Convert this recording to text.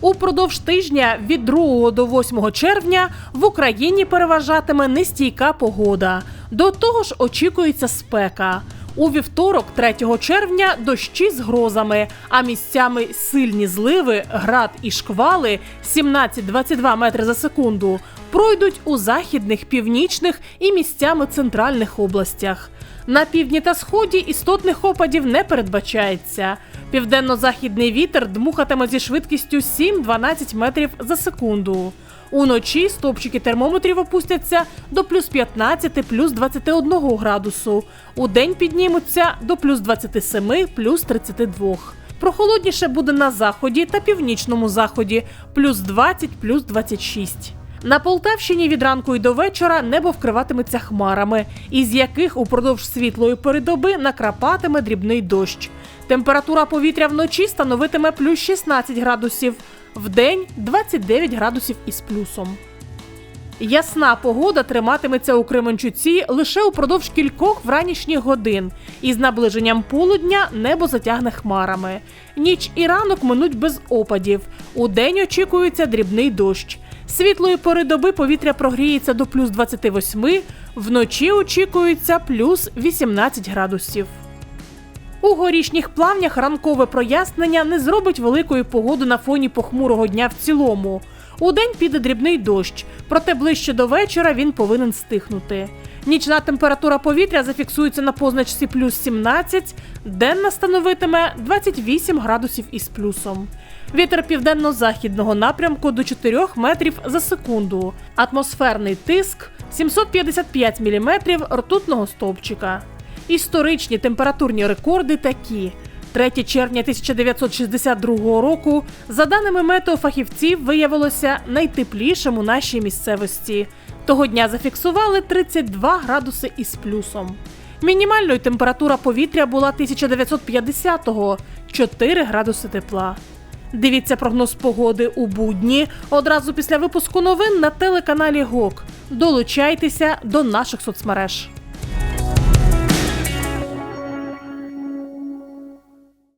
Упродовж тижня від 2 до 8 червня в Україні переважатиме нестійка погода. До того ж очікується спека. У вівторок, 3 червня, дощі з грозами, а місцями сильні зливи, град і шквали 17-22 метри за секунду пройдуть у західних, північних і місцями центральних областях. На півдні та сході істотних опадів не передбачається. Південно-західний вітер дмухатиме зі швидкістю 7-12 метрів за секунду. Уночі стопчики термометрів опустяться до плюс 15, плюс 21 градусу. У день піднімуться до плюс 27, плюс 32. Прохолодніше буде на заході та північному заході плюс 20, плюс 26. На Полтавщині від ранку й до вечора небо вкриватиметься хмарами, із яких упродовж світлої передоби накрапатиме дрібний дощ. Температура повітря вночі становитиме плюс 16 градусів, вдень 29 градусів із плюсом. Ясна погода триматиметься у Кременчуці лише упродовж кількох вранішніх годин. Із наближенням полудня небо затягне хмарами. Ніч і ранок минуть без опадів. У день очікується дрібний дощ. Світлої пори доби повітря прогріється до плюс 28, вночі очікується плюс 18 градусів. У горішніх плавнях ранкове прояснення не зробить великої погоди на фоні похмурого дня в цілому. Удень піде дрібний дощ, проте ближче до вечора він повинен стихнути. Нічна температура повітря зафіксується на позначці плюс 17, денна становитиме 28 градусів із плюсом. Вітер південно-західного напрямку до 4 метрів за секунду. Атмосферний тиск 755 мм ртутного стовпчика. Історичні температурні рекорди такі. 3 червня 1962 року, за даними метеофахівців, виявилося найтеплішим у нашій місцевості. Того дня зафіксували 32 градуси із плюсом. Мінімальною температура повітря була 1950-го 4 градуси тепла. Дивіться прогноз погоди у будні одразу після випуску новин на телеканалі ГОК. Долучайтеся до наших соцмереж.